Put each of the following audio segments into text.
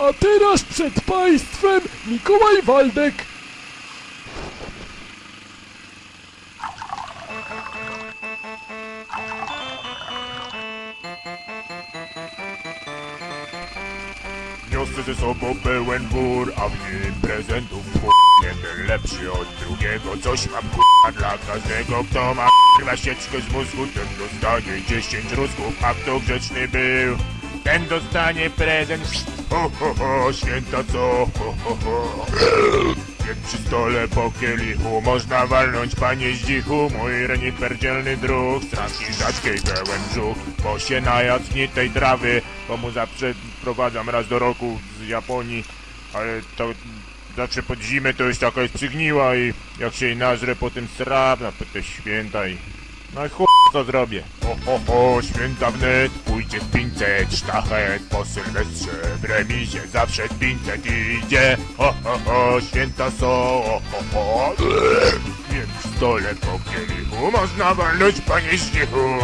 A teraz przed państwem Mikołaj Waldek. Niosę ze sobą pełen wór, a w nim prezentów Jeden lepszy od drugiego, coś mam kurwa dla każdego Kto ma kurwa sieczkę z mózgu, ten dostanie 10 rózgów A kto grzeczny był, ten dostanie prezent. Ho ho ho, święta co, ho ho ho. Więc przy stole po kielichu. Można walnąć panie zdzichu. Mój reniferdzielny druh, strasznie rzadkiej pełen brzuch. Bo się najadł tej trawy, bo mu zawsze prowadzam raz do roku z Japonii. Ale to zawsze pod zimę to jest przygniła i jak się jej nażre potem srab na te święta i... No i chuj, co zrobię? Ho, ho, ho, święta wnet, pójdzie z 500, sztachet po sylwestrze, w remizie zawsze z 500 idzie. Ho, ho, ho, święta są, ho, ho, ho. Więc w stole po kielichu można walnąć panie zdzichu.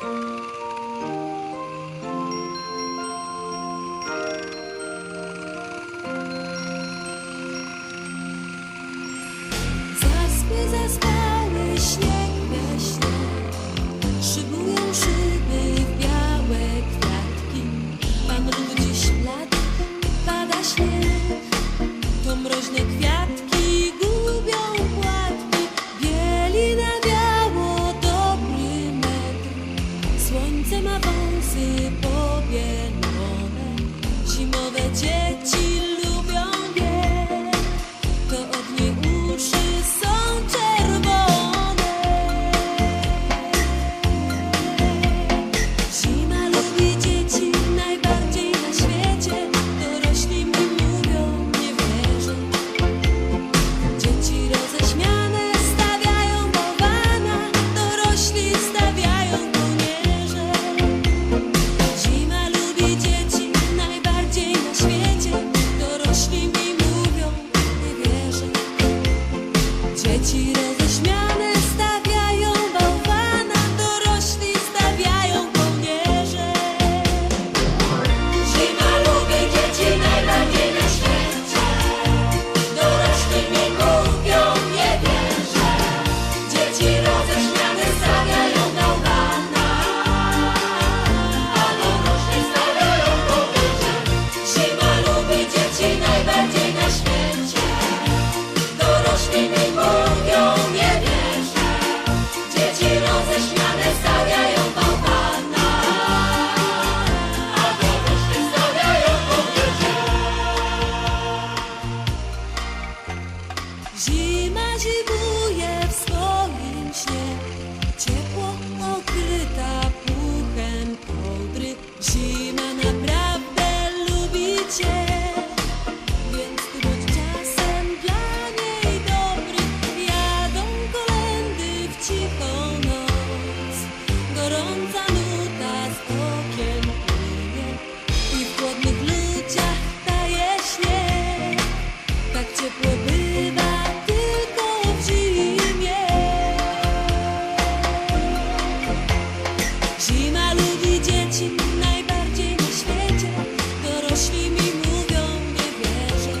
Zaspy people. cichą noc. Gorąca nuta z okiem płynie I w chłodnych ludziach taje śnieg. Tak ciepło bywa tylko w zimie. Zima lubi dzieci najbardziej na świecie. Dorośli mi mówią, nie wierzę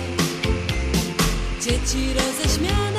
Dzieci roześmiały